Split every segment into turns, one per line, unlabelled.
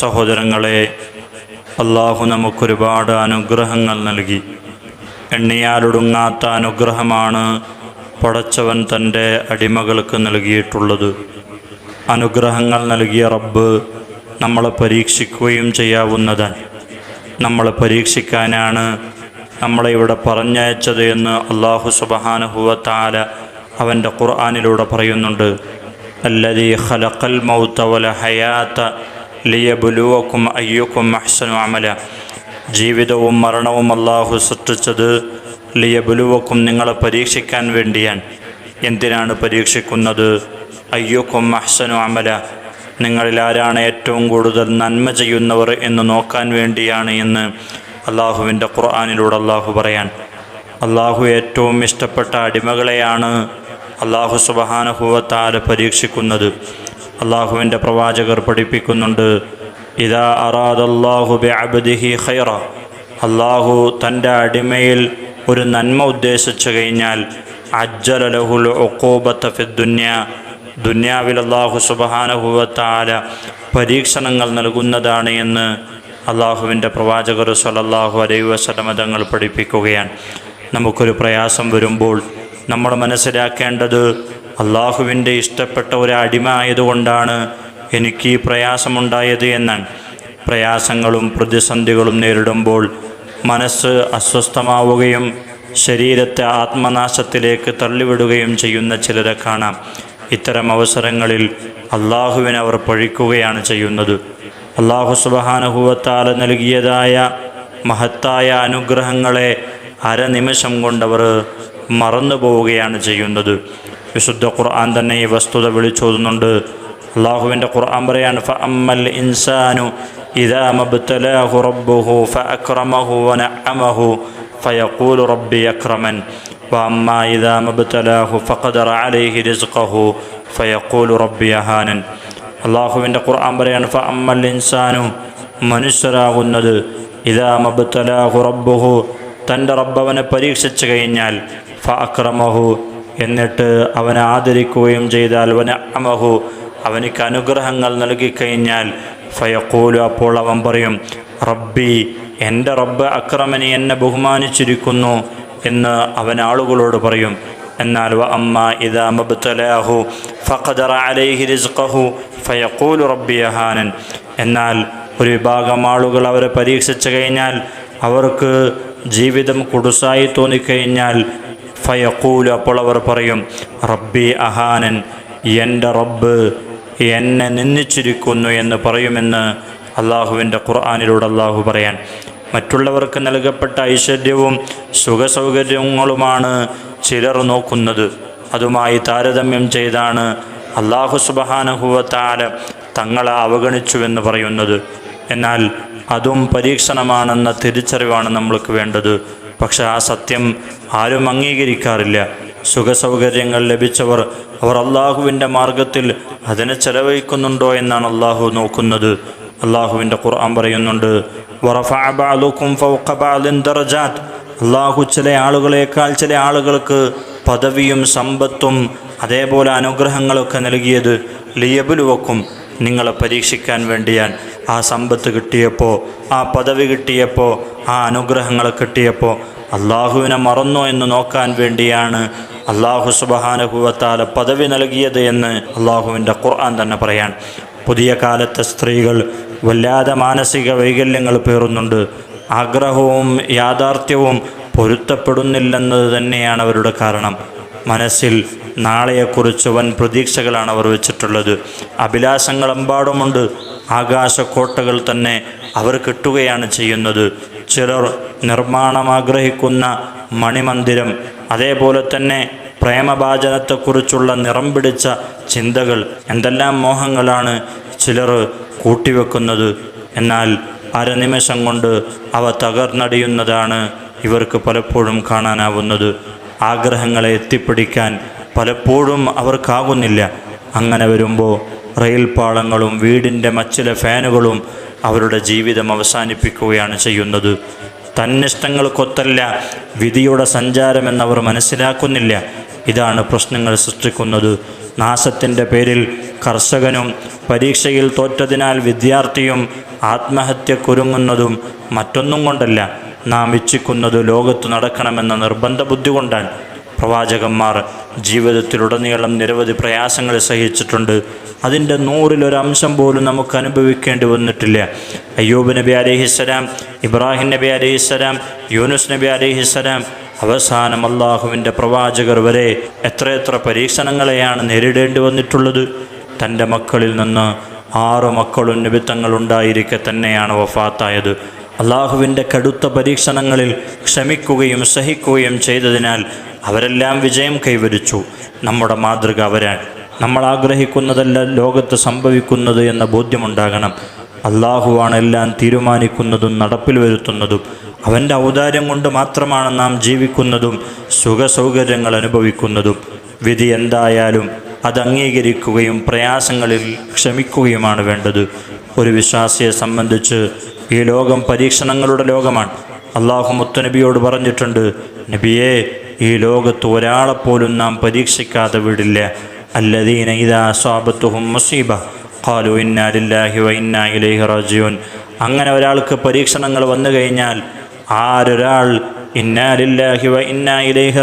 സഹോദരങ്ങളെ അള്ളാഹു നമുക്കൊരുപാട് അനുഗ്രഹങ്ങൾ നൽകി. എണ്ണിയാലൊടുങ്ങാത്ത അനുഗ്രഹമാണ് പടച്ചവൻ തന്റെ അടിമകൾക്ക് നൽകിയിട്ടുള്ളത്. അനുഗ്രഹങ്ങൾ നൽകിയ റബ്ബ് നമ്മളെ പരീക്ഷിക്കുകയും ചെയ്യാവുന്നതാണ്. നമ്മളെ പരീക്ഷിക്കാനാണ് നമ്മളെ ഇവിടെ പറഞ്ഞയച്ചത് എന്ന് അള്ളാഹു സുബഹാനുഹുവത്താല അവന്റെ ഖുർആാനിലൂടെ പറയുന്നുണ്ട്. അല്ലതി ഖലഖൽ മൗത്ത വല ഹയാത്ത ലിയബുലുവക്കും അയ്യുക്കും അഹ്സനു അമല. ജീവിതവും മരണവും അള്ളാഹു സൃഷ്ടിച്ചത് ലിയബുലുവക്കും നിങ്ങളെ പരീക്ഷിക്കാൻ വേണ്ടിയാണ്. എന്തിനാണ് പരീക്ഷിക്കുന്നത്? അയ്യക്കും അഹ്സനു അമല. നിങ്ങളിൽ ആരാണ് ഏറ്റവും കൂടുതൽ നന്മ ചെയ്യുന്നവർ എന്ന് നോക്കാൻ വേണ്ടിയാണ് എന്ന് അള്ളാഹുവിന്റെ ഖുർആാനിലൂടെ അള്ളാഹു പറയാൻ. അള്ളാഹു ഏറ്റവും ഇഷ്ടപ്പെട്ട അടിമകളെയാണ് അള്ളാഹു സുബഹാനുഭവത്താൽ പരീക്ഷിക്കുന്നത്. അള്ളാഹുവിന്റെ പ്രവാചകർ പഠിപ്പിക്കുന്നുണ്ട് ഇതാ അറാദല്ലാഹു ബി അബ്ദിഹി ഖൈറ. അള്ളാഹു തന്റെ അടിമയിൽ ഒരു നന്മ ഉദ്ദേശിച്ചു കഴിഞ്ഞാൽ അജ്ജല ലഹുൽ ഒക്കോബത്ത ഫിദ്ദുന്യ ദുന്യാവിൽ അള്ളാഹു സുബഹാനുഭവത്താല പരീക്ഷണങ്ങൾ നൽകുന്നതാണ് എന്ന് അള്ളാഹുവിന്റെ പ്രവാചകർ സലല്ലാഹു അലൈ വസലമതങ്ങൾ പഠിപ്പിക്കുകയാണ്. നമുക്കൊരു പ്രയാസം വരുമ്പോൾ നമ്മൾ മനസ്സിലാക്കേണ്ടത് അള്ളാഹുവിന്റെ ഇഷ്ടപ്പെട്ട ഒരു അടിമ ആയതുകൊണ്ടാണ് എനിക്ക് ഈ പ്രയാസമുണ്ടായത് എന്ന് പ്രയാസങ്ങളും പ്രതിസന്ധികളും നേരിടുമ്പോൾ മനസ്സ് അസ്വസ്ഥമാവുകയും ശരീരത്തെ ആത്മനാശത്തിലേക്ക് തള്ളിവിടുകയും ചെയ്യുന്ന ചിലരെ കാണാം. ഇത്തരം അവസരങ്ങളിൽ അള്ളാഹുവിനെ അവർ പഴിക്കുകയാണ് ചെയ്യുന്നത്. അള്ളാഹു സുബഹാനുഭവത്താൽ നൽകിയതായ മഹത്തായ അനുഗ്രഹങ്ങളെ അരനിമിഷം കൊണ്ടവർ മറന്നു പോവുകയാണ് ചെയ്യുന്നത്. വിശുദ്ധ ഖുർആൻ തന്നെ ഈ വസ്തുത വിളിച്ചോതുന്നുണ്ട്. അള്ളാഹുവിന്റെ ഖുർആൻ പറയാൻ ഫ അമ്മൽ ഇൻസാനു ഇതാ മബ്തലാഹു റബ്ബുഹു ഫ വനഅമഹു ഫയഖൂലു റബ്ബി വഅമ്മ ഇദാ മബ്തലാഹു ഫഖദറ അലൈഹി റിസ്ഖഹു ഫയഖൂലു റബ്ബി അഹാനൻ. അള്ളാഹുവിന്റെ ഖുർആൻ പറയാൻ ഫ ഇൻസാനു മനുഷ്യരാകുന്നത് ഇതാ മബ്തലാഹു റബ്ബുഹു തന്റെ റബ്ബവനെ പരീക്ഷിച്ചു കഴിഞ്ഞാൽ എന്നിട്ട് അവനെ ആദരിക്കുകയും ചെയ്താൽ വന അമഹു അവനിക്ക് അനുഗ്രഹങ്ങൾ നൽകിക്കഴിഞ്ഞാൽ ഫയക്കൂലു അപ്പോൾ അവൻ പറയും റബ്ബി എന്റെ റബ്ബ് അക്രമനെ എന്നെ ബഹുമാനിച്ചിരിക്കുന്നു എന്ന് അവൻ ആളുകളോട് പറയും. എന്നാൽ വ അമ്മ ഇതാ മബ്തലാഹു ഫഖദറ അലൈഹി റിസ്ഖഹു ഫയഖൂലു റബ്ബി അഹാനൻ. എന്നാൽ ഒരു വിഭാഗം ആളുകൾ അവരെ പരീക്ഷിച്ചു കഴിഞ്ഞാൽ അവർക്ക് ജീവിതം കുടുസായി തോന്നിക്കഴിഞ്ഞാൽ ഫയഖൂലു അപ്പോൾ അവർ പറയും റബ്ബി അഹാനൻ എന്റെ റബ്ബ് എന്നെ നിന്നിച്ചിരിക്കുന്നു എന്ന് പറയുമെന്ന് അള്ളാഹുവിന്റെ ഖുർആാനിലൂടെ അള്ളാഹു പറയാൻ. മറ്റുള്ളവർക്ക് നൽകപ്പെട്ട ഐശ്വര്യവും സുഖസൗകര്യങ്ങളുമാണ് ചിലർ നോക്കുന്നത്. അതുമായി താരതമ്യം ചെയ്താണ് അള്ളാഹു സുബഹാനുഭവത്താല തങ്ങളെ അവഗണിച്ചുവെന്ന് പറയുന്നത്. എന്നാൽ അതും പരീക്ഷണമാണെന്ന തിരിച്ചറിവാണ് നമ്മൾക്ക് വേണ്ടത്. പക്ഷെ ആ സത്യം ആരും അംഗീകരിക്കാറില്ല. സുഖസൗകര്യങ്ങൾ ലഭിച്ചവർ അവർ അള്ളാഹുവിന്റെ മാർഗത്തിൽ അതിനെ ചെലവഴിക്കുന്നുണ്ടോ എന്നാണ് അള്ളാഹു നോക്കുന്നത്. അള്ളാഹുവിന്റെ ഖുർആൻ പറയുന്നുണ്ട് അള്ളാഹു ചില ആളുകളേക്കാൾ ചില ആളുകൾക്ക് പദവിയും സമ്പത്തും അതേപോലെ അനുഗ്രഹങ്ങളൊക്കെ നൽകിയത് ലിയബുലുവക്കും നിങ്ങളെ പരീക്ഷിക്കാൻ വേണ്ടിയാൻ ആ സമ്പത്ത് കിട്ടിയപ്പോൾ ആ പദവി കിട്ടിയപ്പോൾ ആ അനുഗ്രഹങ്ങൾ കിട്ടിയപ്പോൾ അള്ളാഹുവിനെ മറന്നോ എന്ന് നോക്കാൻ വേണ്ടിയാണ് അള്ളാഹു സുബഹാനുഭവത്താൽ പദവി നൽകിയത് എന്ന് അള്ളാഹുവിന്റെ ഖുർആൻ തന്നെ പറയാൻ. പുതിയ കാലത്തെ സ്ത്രീകൾ വല്ലാതെ മാനസിക വൈകല്യങ്ങൾ പേറുന്നുണ്ട്. ആഗ്രഹവും യാഥാർത്ഥ്യവും പൊരുത്തപ്പെടുന്നില്ലെന്നത് തന്നെയാണ് അവരുടെ കാരണം. മനസ്സിൽ നാളെയെക്കുറിച്ച് വൻ പ്രതീക്ഷകളാണ് അവർ വെച്ചിട്ടുള്ളത്. അഭിലാഷങ്ങളെമ്പാടുമുണ്ട്. ആകാശക്കോട്ടകൾ തന്നെ അവർ കിട്ടുകയാണ് ചെയ്യുന്നത്. ചിലർ നിർമ്മാണം ആഗ്രഹിക്കുന്ന മണിമന്ദിരം അതേപോലെ തന്നെ പ്രേമഭാചനത്തെക്കുറിച്ചുള്ള നിറം പിടിച്ച ചിന്തകൾ എന്തെല്ലാം മോഹങ്ങളാണ് ചിലർ കൂട്ടിവെക്കുന്നത്. എന്നാൽ അരനിമിഷം കൊണ്ട് അവ തകർന്നടിയുന്നതാണ് ഇവർക്ക് പലപ്പോഴും കാണാനാവുന്നത്. ആഗ്രഹങ്ങളെ എത്തിപ്പിടിക്കാൻ പലപ്പോഴും അവർക്കാകുന്നില്ല. അങ്ങനെ വരുമ്പോൾ റെയിൽ പാളങ്ങളും വീടിന്റെ മച്ചിലെ ഫാനുകളും അവരുടെ ജീവിതം അവസാനിപ്പിക്കുകയാണ് ചെയ്യുന്നത്. തന്നിഷ്ടങ്ങൾക്കൊത്തല്ല വിധിയുടെ സഞ്ചാരമെന്നവർ മനസ്സിലാക്കുന്നില്ല. ഇതാണ് പ്രശ്നങ്ങൾ സൃഷ്ടിക്കുന്നത്. നാശത്തിന്റെ പേരിൽ കർഷകനും പരീക്ഷയിൽ തോറ്റതിനാൽ വിദ്യാർത്ഥിയും ആത്മഹത്യക്കൊരുങ്ങുന്നതും മറ്റൊന്നും കൊണ്ടല്ല. നാം ഇച്ഛിക്കുന്നത് ലോകത്ത് നടക്കണമെന്ന നിർബന്ധ ബുദ്ധി കൊണ്ടാണ് പ്രവാചകന്മാർ ജീവിതത്തിലുടനീളം നിരവധി പ്രയാസങ്ങൾ സഹിച്ചിട്ടുണ്ട്. അതിന്റെ നൂറിലൊരംശം പോലും നമുക്ക് അനുഭവിക്കേണ്ടി വന്നിട്ടില്ല. അയ്യൂബ് നബി അലഹിസ്സലാം ഇബ്രാഹിം നബി അലഹിസ്സലാം യൂനുസ് നബി അലഹിസ്സലാം അവസാനം അള്ളാഹുവിന്റെ പ്രവാചകർ വരെ എത്രയെത്ര പരീക്ഷണങ്ങളെയാണ് നേരിടേണ്ടി വന്നിട്ടുള്ളത്? തന്റെ മക്കളിൽ നിന്ന് ആറ് മക്കളും നിമിത്തങ്ങളുണ്ടായിരിക്കെ തന്നെയാണ് വഫാത്തായത്. അള്ളാഹുവിന്റെ കടുത്ത പരീക്ഷണങ്ങളിൽ ക്ഷമിക്കുകയും സഹിക്കുകയും ചെയ്തതിനാൽ അവരെല്ലാം വിജയം കൈവരിച്ചു. നമ്മുടെ മാതൃക അവരാണ്. നമ്മൾ ആഗ്രഹിക്കുന്നതല്ല ലോകത്ത് സംഭവിക്കുന്നത് എന്ന ബോധ്യമുണ്ടാകണം. അള്ളാഹുവാണ് എല്ലാം തീരുമാനിക്കുന്നതും നടപ്പിൽ വരുത്തുന്നതും. അവന്റെ ഔദാര്യം കൊണ്ട് മാത്രമാണ് നാം ജീവിക്കുന്നതും സുഖസൗകര്യങ്ങൾ അനുഭവിക്കുന്നതും. വിധി എന്തായാലും അത് അംഗീകരിക്കുകയും പ്രയാസങ്ങളിൽ ക്ഷമിക്കുകയുമാണ് വേണ്ടത്. ഒരു വിശ്വാസിയെ സംബന്ധിച്ച് ഈ ലോകം പരീക്ഷണങ്ങളുടെ ലോകമാണ്. അള്ളാഹു മുത്തുനബിയോട് പറഞ്ഞിട്ടുണ്ട് നബിയെ ഈ ലോകത്ത് ഒരാളെപ്പോലും നാം പരീക്ഷിക്കാതെ വിടില്ല. അല്ലദീന മുസീബ. ഖാലു ഇലൈഹി അങ്ങനെ ഒരാൾക്ക് പരീക്ഷണങ്ങൾ വന്നു കഴിഞ്ഞാൽ ആരൊരാൾ ഇന്നാ ലില്ലാഹി വ ഇന്നാ ഇലൈഹി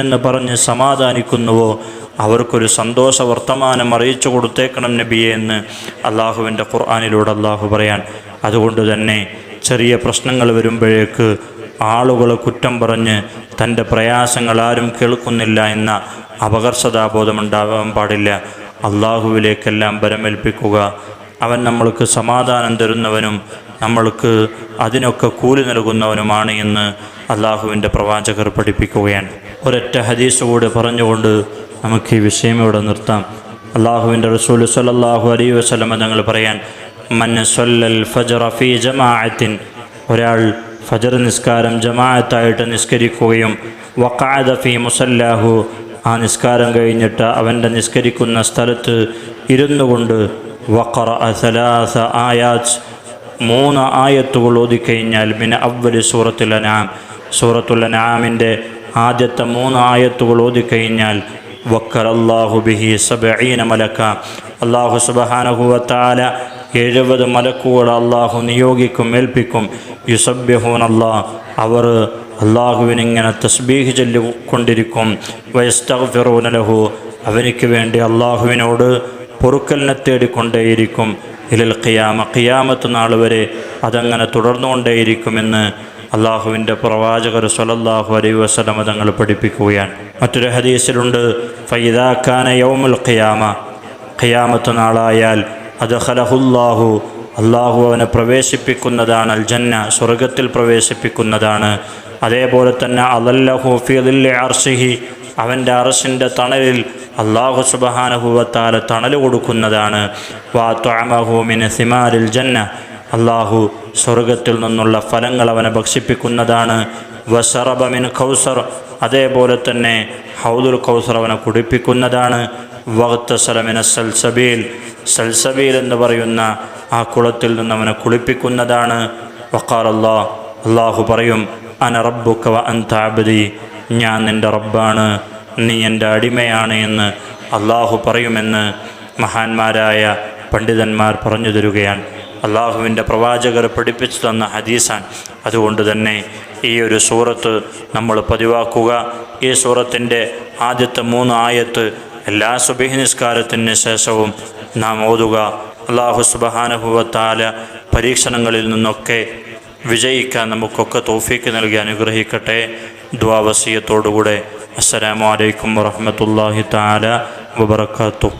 എന്ന് പറഞ്ഞ് സമാധാനിക്കുന്നുവോ? അവർക്കൊരു സന്തോഷ വർത്തമാനം അറിയിച്ചു കൊടുത്തേക്കണം നബിയെ എന്ന് അള്ളാഹുവിന്റെ ഖുർആാനിലൂടെ അള്ളാഹു പറയാൻ. അതുകൊണ്ട് തന്നെ ചെറിയ പ്രശ്നങ്ങൾ വരുമ്പോഴേക്ക് ആളുകൾ കുറ്റം പറഞ്ഞ് തന്റെ പ്രയാസങ്ങൾ ആരും കേൾക്കുന്നില്ല എന്ന അപകർഷതാബോധമുണ്ടാകാൻ പാടില്ല. അള്ളാഹുവിലേക്കെല്ലാം ബലമേൽപ്പിക്കുക. അവൻ നമ്മൾക്ക് സമാധാനം തരുന്നവനും നമ്മൾക്ക് അതിനൊക്കെ കൂലി നൽകുന്നവനുമാണ് എന്ന് അള്ളാഹുവിന്റെ പ്രവാചകർ പഠിപ്പിക്കുകയാണ്. ഒരൊറ്റ ഹദീസ് കൂടെ പറഞ്ഞുകൊണ്ട് നമുക്ക് ഈ വിഷയം ഇവിടെ നിർത്താം. അള്ളാഹുവിന്റെ റസൂൽ സലല്ലാഹു അലൈഹി വസ്ലമ ഞങ്ങൾ പറയാൻ മന്ന സല്ലൽ ഫജറ ഫീ ജമാഅത്തിൻ ഒരാൾ ഫജർ നിസ്കാരം ജമാഅത്തായിട്ട് നിസ്കരിക്കുകയും വഖഅദ ഫീ മുസല്ലാഹു ആ നിസ്കാരം കഴിഞ്ഞിട്ട് അവന്റെ നിസ്കരിക്കുന്ന സ്ഥലത്ത് ഇരുന്നു കൊണ്ട് വക്കറ സലാസ ആയാസ് മൂന്ന് ആയത്തുകൾ ഓതിക്കഴിഞ്ഞാൽ പിന്നെ നാം സൂറത്തുൽ അനാമിന്റെ ആദ്യത്തെ മൂന്ന് ആയത്തുകൾ ഓതിക്കഴിഞ്ഞാൽ വക്കർ അള്ളാഹു ബിഹി സബീന മലക്ക. അള്ളാഹു സുബഹാനഹുവത്താല എഴുപത് മലക്കുകൾ അള്ളാഹു നിയോഗിക്കും ഏൽപ്പിക്കും. യുസബ്യഹൂൻ അള്ളാഹ് അവർ അള്ളാഹുവിനിങ്ങനെ തസ്ബീഹ് ചൊല്ലിക്കൊണ്ടിരിക്കും. വയസ്തഫിറൂനലഹു അവനിക്ക് വേണ്ടി അള്ളാഹുവിനോട് പൊറുക്കലിനെ തേടിക്കൊണ്ടേയിരിക്കും. ഇലൽ ഖിയാമ ഖിയാമത്ത് നാൾ വരെ അതങ്ങനെ തുടർന്നുകൊണ്ടേയിരിക്കുമെന്ന് അള്ളാഹുവിന്റെ പ്രവാചകർ സ്വലല്ലാഹു അലൈ വസ്ലമ തങ്ങൾ പഠിപ്പിക്കുകയാണ്. മറ്റൊരു ഹദീസിലുണ്ട് ഫൈദാഖാന യൗമുൽ ഖിയാമ ഖിയാമത്ത് നാളായാൽ അത് ഹലഹുല്ലാഹു അള്ളാഹു അവനെ പ്രവേശിപ്പിക്കുന്നതാണ് അൽ ജന്ന സ്വർഗത്തിൽ പ്രവേശിപ്പിക്കുന്നതാണ്. അതേപോലെ തന്നെ അലല്ലഹു ഫിദിൽ അർഷിഹി അവന്റെ അറസിന്റെ തണലിൽ അള്ളാഹു സുബഹാനഹുവത്താല തണൽ കൊടുക്കുന്നതാണ്. വാ ത്വാമഹുമിന് സിമാരിൽ ജന്ന അള്ളാഹു സ്വർഗത്തിൽ നിന്നുള്ള ഫലങ്ങൾ അവനെ ഭക്ഷിപ്പിക്കുന്നതാണ്. വസറബമിൻ കൗസർ. അതേപോലെ തന്നെ ഹൗദുൽ കൗസർ അവനെ കുടിപ്പിക്കുന്നതാണ്. വഖത്തസലമിന സൽസബീൽ. സൽസബീൽ എന്ന് പറയുന്ന ആ കുളത്തിൽ നിന്ന് അവനെ കുളിപ്പിക്കുന്നതാണ്. വക്കാർ അള്ളാഹ് അള്ളാഹു പറയും അന റബ്ബുക്കവ വ അൻത അബ്ദി. ഞാൻ നിന്റെ റബ്ബാണ്. നീ എന്റെ അടിമയാണ് എന്ന് അള്ളാഹു പറയുമെന്ന് മഹാന്മാരായ പണ്ഡിതന്മാർ പറഞ്ഞു തരുകയാണ് അള്ളാഹുവിന്റെ പ്രവാചകർ പഠിപ്പിച്ചു തന്ന ഹദീസാണ്. അതുകൊണ്ട് തന്നെ ഈ ഒരു സൂറത്ത് നമ്മൾ പതിവാക്കുക. ഈ സൂറത്തിന്റെ ആദ്യത്തെ മൂന്ന് ആയത്ത് എല്ലാ സുബഹി നിസ്കാരത്തിന് ശേഷവും നാം ഓതുക. അള്ളാഹു സുബഹാനുഭവത്താല പരീക്ഷണങ്ങളിൽ നിന്നൊക്കെ വിജയിക്കാൻ നമുക്കൊക്കെ തോഫീക്ക് നൽകി അനുഗ്രഹിക്കട്ടെ. ദ്വാവസീയത്തോടുകൂടെ അസ്സലാമു അലൈക്കും വറഹമത്തല്ലാഹി താല വബർക്കാത്തു